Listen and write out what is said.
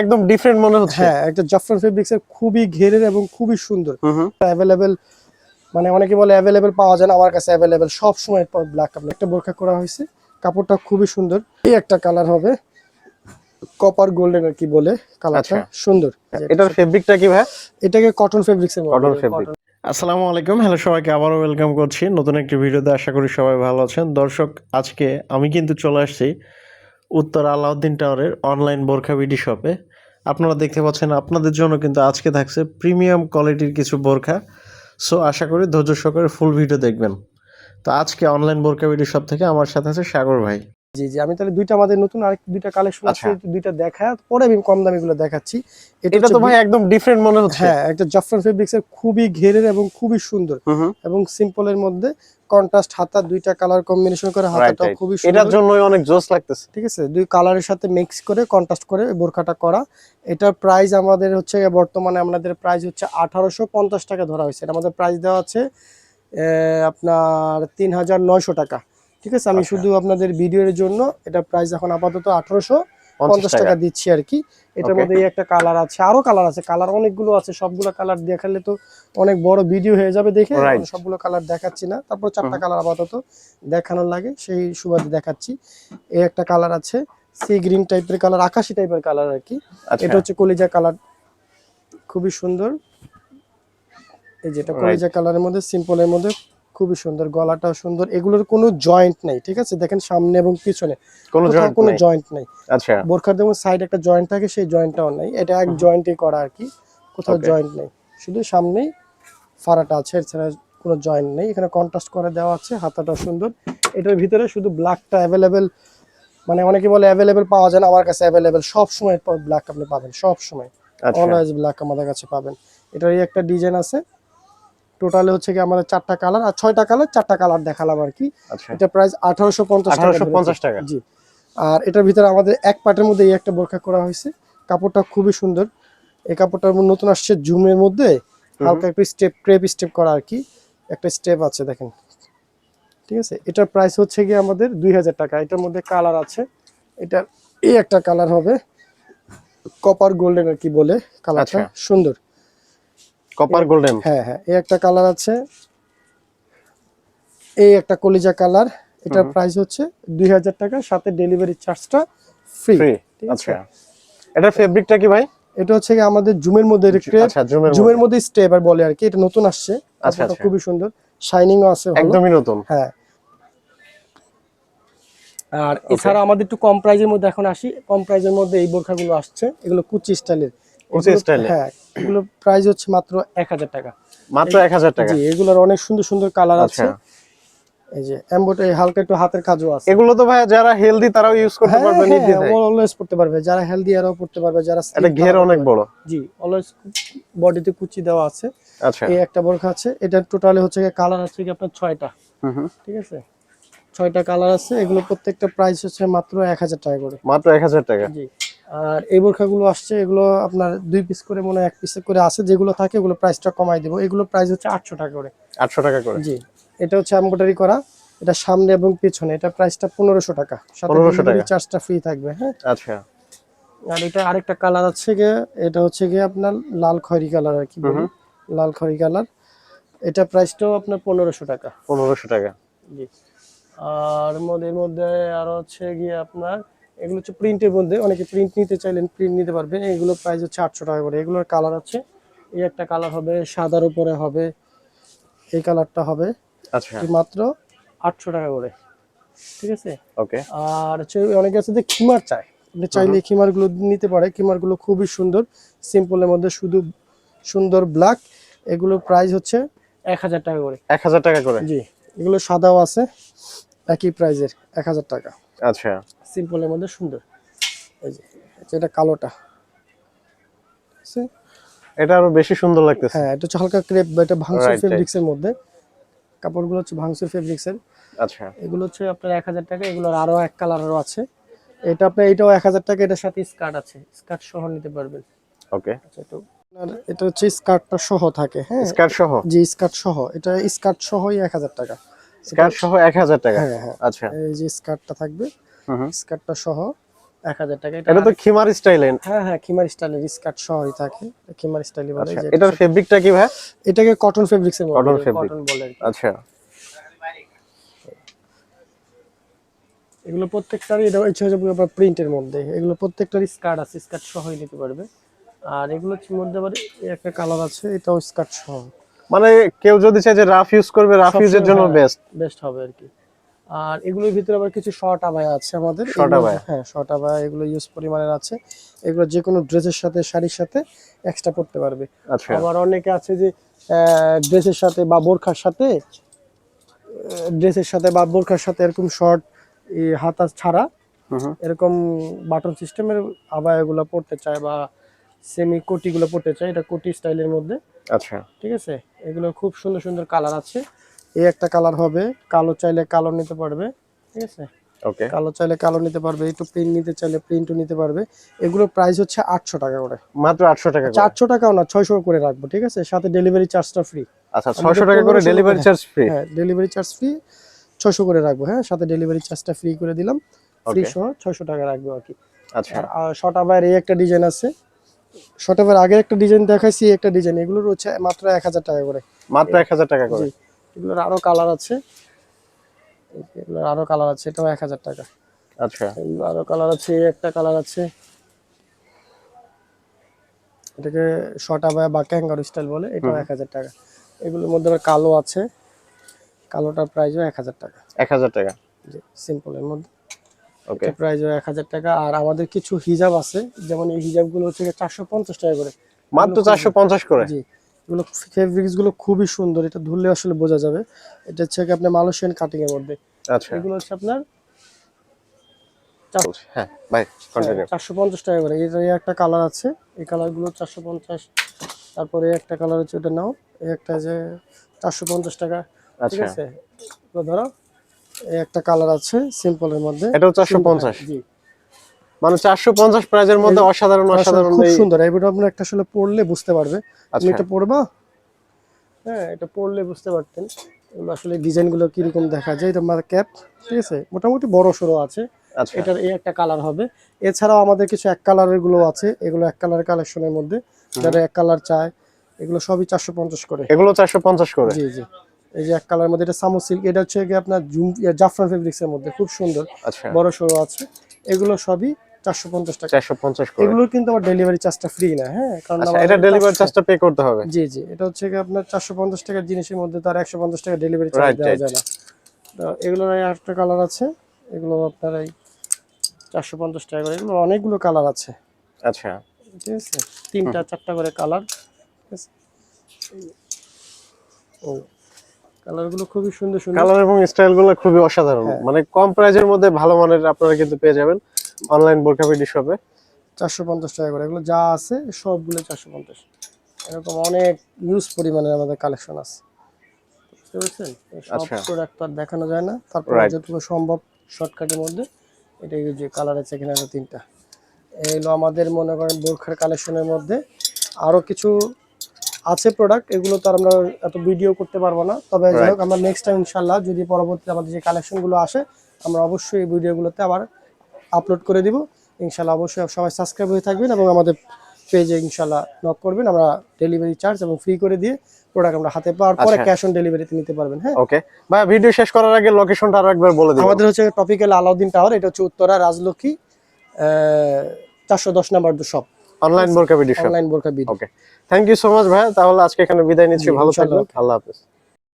একদম ডিফারেন্ট মনে হচ্ছে। হ্যাঁ একটা জাফরান ফেব্রিক্স এর খুবই ঘেরের এবং খুবই সুন্দর। অ্যাভেলেবেল মানে অনেকে বলে অ্যাভেলেবেল পাওয়া যায় না আমার কাছে অ্যাভেলেবেল সব সময় ব্ল্যাক কাপড় একটা বোরখা করা হয়েছে কাপড়টা খুবই সুন্দর। এই একটা কালার হবে কপার গোল্ডেন আর কি বলে কালারটা আচ্ছা। সুন্দর। এটার ফেব্রিকটা কি ভাই? এটাকে কটন ফেব্রিক্স এর কটন ফেব্রিক আসসালামু আলাইকুম। হ্যালো সবাইকে আবারও ওয়েলকাম করছি। নতুন একটি ভিডিওতে আশা করি সবাই ভালো আছেন। দর্শক আজকে আমি কিন্তু চলে আসছি উত্তর আলাউদ্দিন টাওয়ারের অনলাইন বোরখা বিডি শপে আপনারা দেখতে পাচ্ছেন, আপনাদের জন্য কিন্তু আজকে থাকছে প্রিমিয়াম কোয়ালিটির কিছু বোরখা। সো আশা করি ধৈর্য সহকারে ফুল ভিডিও দেখবেন। তো আজকে অনলাইন বোরখা বিডি শপ থেকে আমার সাথে আছে সাগর ভাই। জি জি আমি তাহলে দুইটা আমাদের নতুন আরেক দুইটা কালেকশন আছে আচ্ছা। দুইটা দেখা পরে আমি কম দামি গুলো দেখাচ্ছি। এটা তো ভাই একদম ডিফারেন্ট মনে হচ্ছে। হ্যাঁ একটা জাফরান ফেব্রিক্স এর খুবই ঘেরের এবং খুবই সুন্দর এবং সিম্পল এর মধ্যে কন্ট্রাস্ট হাতা দুইটা কালার কম্বিনেশন করে right. খুবই এটার সুন্দর। জন্যই অনেক জোস লাগতেছে। ঠিক আছে দুই কালারের সাথে মিক্স করে কন্ট্রাস্ট করে বোরখাটা করা। এটার প্রাইস আমাদের হচ্ছে বর্তমানে আমাদের প্রাইস হচ্ছে আঠারোশো পঞ্চাশ টাকা ধরা হয়েছে। এটা আমাদের প্রাইস দেওয়া আছে আহ, আপনার তিন হাজার নয়শো টাকা। ঠিক আছে? আমি আচ্ছা। শুধু আপনাদের ভিডিওর জন্য এটা প্রাইস এখন আপাতত আঠারোশো পঞ্চাশ টাকা দিচ্ছি আর কি। এটার মধ্যে এই একটা কালার আছে আরও কালার আছে। কালার অনেকগুলো আছে সবগুলো কালার দেখালে তো অনেক বড় ভিডিও হয়ে যাবে দেখে। আমি সবগুলো কালার দেখাচ্ছি না। তারপর চারটা কালার আপাতত দেখানোর লাগে সেই সুবাদে দেখাচ্ছি। এই একটা কালার আছে সি গ্রিন টাইপের কালার আকাশি টাইপের কালার আর কি। আচ্ছা। এটা হচ্ছে কলিজা কালার খুবই সুন্দর। এই যেটা কলিজা কালারের মধ্যে সিম্পলের মধ্যে খুবই সুন্দর গলাটাও সুন্দর এগুলোর কোনো জয়েন্ট নেই ঠিক আছে? দেখেন সামনে এবং পিছনে কোনো জয়েন্ট কোনো নেই। জয়েন্ট নেই। আচ্ছা। বোরখার যেমন সাইড একটা জয়েন্ট থাকে সেই জয়েন্টটাও নাই। এটা এক জয়েন্টই করা আর কি কোথাও জয়েন্ট নেই। শুধু সামনেই ফাড়াটা আছে এছাড়া কোনো জয়েন্ট নেই। এখানে কন্ট্রাস্ট করে দেওয়া আছে হাতাটা সুন্দর। এটার ভিতরে শুধু ব্ল্যাকটা অ্যাভেলেবেল মানে অনেকে বলে অ্যাভেলেবেল পাওয়া যায় না আমার কাছে অ্যাভেলেবেল সব সময় ব্ল্যাক আপনি পাবেন সব সময়। আচ্ছা। অলওয়েজ ব্ল্যাক আমাদের কাছে পাবেন। এটারই একটা ডিজাইন আছে। টোটালে হচ্ছে কি আমাদের চারটা কালার আর ছয়টা কালার চারটা কালার দেখালাম আর কি। আচ্ছা। এটা প্রাইস আঠারোশো পঞ্চাশ টাকা জি। আর এটার ভিতরে আমাদের এক পাটের মধ্যে এই একটা বোরখা করা হয়েছে। কাপড়টা খুবই সুন্দর। এই কাপড়টা নতুন আসছে জুমের মধ্যে। হালকা একটু স্টেপ ক্রেপ স্টেপ করা আর কি। একটা স্টেপ আছে দেখেন। ঠিক আছে? এটার প্রাইস হচ্ছে গিয়ে আমাদের দুই হাজার টাকা। এটার মধ্যে কালার আছে। এটার এই একটা কালার হবে। কপার গোল্ডেন আর কি বলে কালারটা আচ্ছা। সুন্দর। কপার গোল্ডেন হ্যাঁ হ্যাঁ এই একটা কালার আছে। এই একটা কলিজা কালার এটার প্রাইস হচ্ছে দুই হাজার টাকা সাথে ডেলিভারি চার্জটা ফ্রি ফ্রি আচ্ছা। এটার ফেব্রিকটা কি ভাই? এটা হচ্ছে কি আমাদের জুমের মধ্যে ক্রেপ আচ্ছা জুমের জুমের মধ্যে স্টেপ আর বলে আর কি এটা নতুন আসছে। আচ্ছা, আচ্ছা। খুবই সুন্দর। শাইনিংও আছে ভালো। একদমই নতুন। হ্যাঁ। আর এছাড়া আমাদের একটু কম প্রাইজের মধ্যে এখন আসি। কম প্রাইজের মধ্যে এই বোরখাগুলো আসছে। এগুলো কুচি স্টাইলের কুচি এর? হ্যাঁ এগুলো প্রাইস হচ্ছে মাত্র এক হাজার টাকা। মাত্র এক হাজার টাকা? জি এগুলোর অনেক সুন্দর সুন্দর কালার আছে। আচ্ছা এই যে এমব্রয়ডারি হালকা একটু হাতের কাজও আছে। এগুলো তো ভাই যারা হেলদি তারাও ইউজ করতে হ্যাঁ পারবে নির্দ্বিধায় অলওয়েজ পড়তে পারবে। যারা হেলদি এরাও পড়তে পারবে যারা এটা ঘের অনেক বড়। জি অলওয়েজ বডিতে কুচি দেওয়া আছে। আচ্ছা। এই একটা বোরখা আছে। এটা টোটালি হচ্ছে কালার আছে কি আপনার ছয়টা। হুম হুম। ঠিক আছে? ছয়টা কালার আছে। এগুলো প্রত্যেকটা প্রাইস হচ্ছে মাত্র এক হাজার টাকা করে। মাত্র এক হাজার টাকা। জি। আর এই বোরখাগুলো আসছে এগুলো আপনার দুই পিস করে মনে এক পিস করে আছে যেগুলো থাকে ওগুলো প্রাইসটা কমাই দেবো। এগুলো প্রাইস হচ্ছে আটশো টাকা করে। আটশো টাকা করে? জি। এটা হচ্ছে এমব্রয়ডারি করা এটা সামনে এবং পেছনে এটা প্রাইসটা পনেরোশো টাকা। 1500 টাকা। চার্জটা ফ্রি থাকবে হ্যাঁ? আচ্ছা। আর এটা আরেকটা কালার আছে গিয়ে এটা হচ্ছে গিয়ে আপনার লাল খয়রি কালার আর কি বলি। লাল খয়রি কালার এটা প্রাইসটাও আপনার পনেরোশো টাকা। পনেরোশো টাকা। জি। আর মধ্যে মধ্যে আরও হচ্ছে গিয়ে আপনার এগুলো হচ্ছে প্রিন্টের মধ্যে অনেকে প্রিন্ট নিতে চাইলেন প্রিন্ট নিতে পারবেন। এগুলো প্রাইস হচ্ছে আটশো টাকা করে। এগুলোর কালার আছে। এই একটা কালার হবে সাদার উপরে হবে এই কালারটা হবে। আচ্ছা। মাত্র আটশো টাকা করে। ঠিক আছে? ওকে আর হচ্ছে অনেকে আছে যে খিমার চায়। আপনি চাইলে খিমারগুলো নিতে পারে। খিমারগুলো খুবই সুন্দর। সিম্পলের মধ্যে শুধু সুন্দর ব্ল্যাক এগুলোর প্রাইস হচ্ছে এক হাজার টাকা করে। এক হাজার টাকা করে? জি। এগুলো সাদাও আছে। একই প্রাইজের এক হাজার টাকা। আচ্ছা। সিম্পলের মধ্যে সুন্দর। এই যে আচ্ছা, এটা কালোটা? এটা আরও বেশি সুন্দর লাগতেছে। হ্যাঁ এটা হচ্ছে হালকা ক্রেপ বা এটা ভাংসুর right. ফেব্রিক্সের মধ্যে। কাপড়গুলো হচ্ছে ভাংসুর ফেব্রিক্সের আচ্ছা। এগুলো হচ্ছে আপনার এক হাজার টাকা এগুলোর আরও এক কালারেরও আছে। এটা আপনার এটাও এক হাজার টাকা এটার সাথে স্কার্ট আছে। স্কার্ট সহ নিতে পারবেন। ওকে আচ্ছা আপনার এটা হচ্ছে স্কার্টটা সহ থাকে হ্যাঁ? স্কার্ট সহ? জি স্কার্ট সহ। এটা স্কার্ট সহই এক হাজার টাকা। স্কার্ট সহ এক হাজার টাকা? হ্যাঁ হ্যাঁ। আচ্ছা। এই যে স্কার্টটা থাকবে। স্কার্টটা সহ এক হাজার টাকা। এটা তো খিমার স্টাইলের হ্যাঁ হ্যাঁ খিমার স্টাইলের স্কার্ট সহই থাকে। খিমার স্টাইলে বলে আচ্ছা এটার ফেব্রিকটা কি ভাই? এটাকে কটন ফেব্রিক্স এর Cotton fabric। কটন বলে আচ্ছা। এগুলো প্রত্যেকটারই এটা হচ্ছে যে আপনার প্রিন্টের মধ্যে। এগুলো প্রত্যেকটারই স্কার্ট আছে স্কার্ট সহই নিতে পারবে। আর এগুলোর মধ্যে আবার একটা কালার আছে এটাও স্কার্ট সহ। মানে কেউ যদি চায় যে রাফ ইউজ করবে রাফ ইউজের জন্য হ্যাঁ, বেস্ট বেস্ট হবে আর কি। আর এগুলোর ভিতরে আবার কিছু শর্ট আবায়া আছে আমাদের। এগুলো- abaya? হ্যাঁ শর্ট আবায়া এগুলো ইউজ পরিমাণের আছে। এগুলো যে কোনো ড্রেসের সাথে শাড়ির সাথে এক্সট্রা পড়তে পারবে। আচ্ছা। আবার অনেকে আছে যে ড্রেসের সাথে বা বোরখার সাথে ড্রেসের সাথে বা বোরখার সাথে এরকম শর্ট হাতা ছাড়া। এরকম বাটন সিস্টেমের আবায়াগুলো পড়তে চায় বা সেমি কোটিগুলো পড়তে চায়। এটা কোটি স্টাইলের মধ্যে। আচ্ছা। ঠিক আছে? এগুলো খুব সুন্দর সুন্দর কালার আছে। এই একটা কালার হবে। কালো চাইলে কালো নিতে পারবে ঠিক আছে? ওকে কালো চাইলে কালো নিতে পারবে একটু প্রিন্ট নিতে চাইলে প্রিন্টও নিতে পারবে। এগুলোর প্রাইস হচ্ছে আটশো টাকা করে। মাত্র আটশো টাকা। চারশো টাকাও না ছয়শো করে রাখব ঠিক আছে? সাথে ডেলিভারি চার্জটা ফ্রি আচ্ছা ছয়শো টাকা করে ডেলিভারি চার্জ ফ্রি হ্যাঁ ডেলিভারি চার্জ ফ্রি ছয়শো করে রাখব হ্যাঁ? সাথে ডেলিভারি চার্জটা ফ্রি করে দিলাম। ফ্রি সহ ছয়শো টাকা রাখব আর কি। আচ্ছা। আর শর্ট আবার এই একটা ডিজাইন আছে। শর্ট আবার আগে একটা ডিজাইন দেখাইছি একটা ডিজাইন এগুলোর হচ্ছে মাত্র এক হাজার টাকা করে। মাত্র এক হাজার টাকা করে? এগুলোর আরও কালার আছে। এগুলোর আরও কালার আছে এটাও এক হাজার টাকা। আচ্ছা। এগুলো আরও কালার আছে একটা কালার আছে। এটাকে শর্ট আবায়া বা ক্যাঙ্গারু স্টাইল বলে এটাও এক হাজার টাকা। এগুলোর মধ্যে আবার কালো আছে। কালোটার প্রাইসও এক হাজার টাকা। এক হাজার টাকা। জি সিম্পলের মধ্যে। ওকে প্রাইসও এক হাজার টাকা। আর আমাদের কিছু হিজাব আছে যেমন এই হিজাবগুলো হচ্ছে চারশো পঞ্চাশ টাকা করে। মাত্র চারশো পঞ্চাশ করে? জি। এগুলো ফেব্রিক্সগুলো খুবই সুন্দর এটা ধরলে আসলে বোঝা যাবে। এটা হচ্ছে আপনার মালয়েশিয়ান কাটিং এর মধ্যে। আচ্ছা। এগুলো হচ্ছে আপনার হ্যাঁ ভাই কন্টিনিউ পঞ্চাশ টাকা করে। একটা কালার আছে এই কালারগুলো চারশো পঞ্চাশ তারপরে একটা কালার হচ্ছে ওটা নাও এই একটা যে চারশো পঞ্চাশ টাকা ঠিক আচ্ছা। আছে? ধরো এই একটা কালার আছে সিম্পলের মধ্যে। এটাও চারশো পঞ্চাশ। জি। মানে চারশো পঞ্চাশ প্রাইজের মধ্যে অসাধারণ অসাধারণ খুব সুন্দর। এবার আপনার একটা আসলে পড়লে বুঝতে পারবে। তুমি আচ্ছা। এটা পড়বা? হ্যাঁ এটা পড়লে বুঝতে পারতেন। আসলে ডিজাইনগুলো কীরকম দেখা যায় এটা আমার ক্যাপ ঠিক আছে? মোটামুটি বড় সড়ো আছে। আচ্ছা। এটার এই একটা কালার হবে। এছাড়াও আমাদের কিছু এক কালারেরগুলো আছে। এগুলো এক কালার কালেকশনের মধ্যে। যারা এক কালার চায় এগুলো সবই চারশো পঞ্চাশ করে। এগুলো চারশো পঞ্চাশ করে? জি জি। এই যে এক কালার মধ্যে এটা সামো সিল্ক। এটা হচ্ছে আপনার জুম জাফরান ফেব্রিক্স এর মধ্যে। খুব সুন্দর। আচ্ছা। বড় সড়ো আছে। এগুলো সবই চারশো পঞ্চাশ টাকা। করে। এগুলোর কিন্তু আবার ডেলিভারি চার্জটা ফ্রি না হ্যাঁ? কারণ আচ্ছা এটা ডেলিভারি চার্জটা পে করতে হবে? জি জি এটা হচ্ছে কি আপনার টাকার জিনিসের মধ্যে তার একশো পঞ্চাশ টাকা ডেলিভারি চার্জ দেওয়া যায় না। এগুলোর একটা কালার আছে এগুলো আপনার এই টাকা করে এগুলো অনেকগুলো কালার আছে। আচ্ছা। ঠিক আছে? তিনটা চারটা করে কালার আছে? কালারগুলো খুবই সুন্দর সুন্দর। কালার এবং স্টাইলগুলো খুবই অসাধারণ। হ্যাঁ। মানে কম প্রাইজের মধ্যে ভালো মানের আপনারা কিন্তু পেয়ে যাবেন। অনলাইন বোরকা বিডি শপে? চারশো পঞ্চাশ টাকা করে। এগুলো যা আছে সবগুলো চারশো পঞ্চাশ। এরকম অনেক ইউজ পরিমাণের আমাদের কালেকশন আছে। বুঝতে পারছেন? সব আচ্ছা। প্রোডাক্ট তো আর দেখানো যায় না। তারপর যতটুকু সম্ভব শর্টকাটের মধ্যে এটা যে কালার আছে এখানে আরও তিনটা। আমাদের মনে করেন বোরখার কালেকশনের মধ্যে আরও কিছু আছে প্রোডাক্ট এগুলো তো আর আমরা এত ভিডিও করতে পারব না। তবে যাই হোক আমরা নেক্সট টাইম ইনশাল্লাহ যদি পরবর্তীতে আমাদের যে কালেকশনগুলো আসে আমরা অবশ্যই এই ভিডিওগুলোতে আবার আপলোড করে দিব। ইনশাল্লাহ অবশ্যই সবাই সাবস্ক্রাইব হয়ে থাকবেন এবং আমাদের পেজে ইনশাল্লাহ নক করবেন। আমরা ডেলিভারি চার্জ এবং ফ্রি করে দিয়ে প্রোডাক্ট আমরা হাতে পাওয়ার পরে। ক্যাশ অন ডেলিভারিতে নিতে পারবেন হ্যাঁ? ওকে ভাই ভিডিও শেষ করার আগে লোকেশনটা আরও একবার বলে দিন আমাদের হচ্ছে টপিক্যাল আলাউদ্দিন টাওয়ার এটা হচ্ছে উত্তরা রাজলক্ষ্মী চারশো দশ নাম্বার শপ অনলাইন বোরকা শপ অনলাইন বোরকা বিড okay thank you so much ভাই তাহলে আজকে এখানে বিদায় নিচ্ছি। ভালো থাকবেন। আল্লাহ হাফেজ।